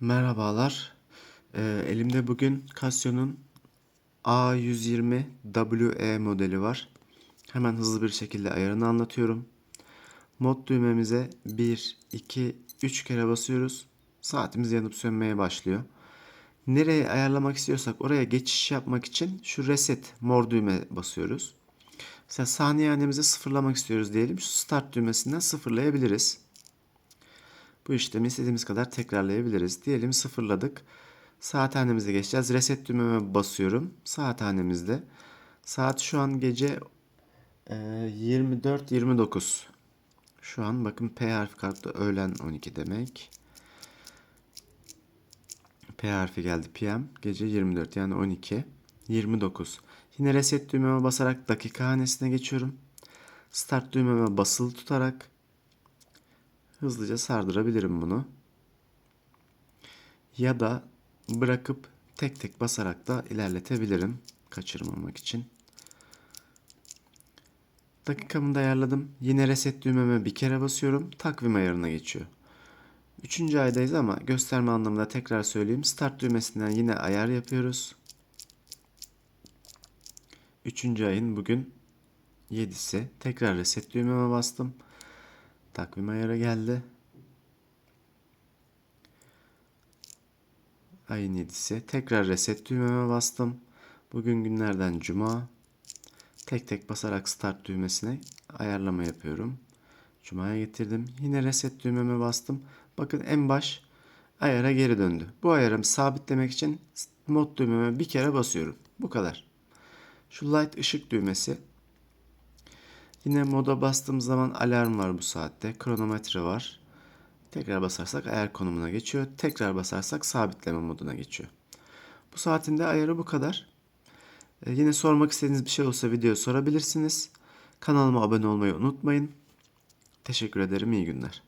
Merhabalar. Ee, elimde bugün Casio'nun A120WE modeli var. Hemen hızlı bir şekilde ayarını anlatıyorum. Mod düğmemize 1, 2, 3 kere basıyoruz. Saatimiz yanıp sönmeye başlıyor. Nereye ayarlamak istiyorsak oraya geçiş yapmak için şu reset mor düğme basıyoruz. Mesela saniye hanemizi sıfırlamak istiyoruz diyelim. Şu start düğmesinden sıfırlayabiliriz. Bu işlemi istediğimiz kadar tekrarlayabiliriz. Diyelim sıfırladık. Saat hanemize geçeceğiz. Reset düğmeme basıyorum. Saat hanemizde. Saat şu an gece e, 24-29. Şu an bakın P harfi kartı öğlen 12 demek. P harfi geldi PM. Gece 24 yani 12. 29. Yine reset düğmeme basarak dakika hanesine geçiyorum. Start düğmeme basılı tutarak hızlıca sardırabilirim bunu. Ya da bırakıp tek tek basarak da ilerletebilirim kaçırmamak için. Dakikamı da ayarladım. Yine reset düğmeme bir kere basıyorum. Takvim ayarına geçiyor. Üçüncü aydayız ama gösterme anlamında tekrar söyleyeyim. Start düğmesinden yine ayar yapıyoruz. Üçüncü ayın bugün 7'si. Tekrar reset düğmeme bastım. Takvim ayarı geldi. Ayın 7'si. Tekrar reset düğmeme bastım. Bugün günlerden cuma. Tek tek basarak start düğmesine ayarlama yapıyorum. Cuma'ya getirdim. Yine reset düğmeme bastım. Bakın en baş ayara geri döndü. Bu ayarımı sabitlemek için mod düğmeme bir kere basıyorum. Bu kadar. Şu light ışık düğmesi. Yine moda bastığım zaman alarm var bu saatte. Kronometre var. Tekrar basarsak ayar konumuna geçiyor. Tekrar basarsak sabitleme moduna geçiyor. Bu saatin de ayarı bu kadar. Ee, yine sormak istediğiniz bir şey olsa video sorabilirsiniz. Kanalıma abone olmayı unutmayın. Teşekkür ederim. İyi günler.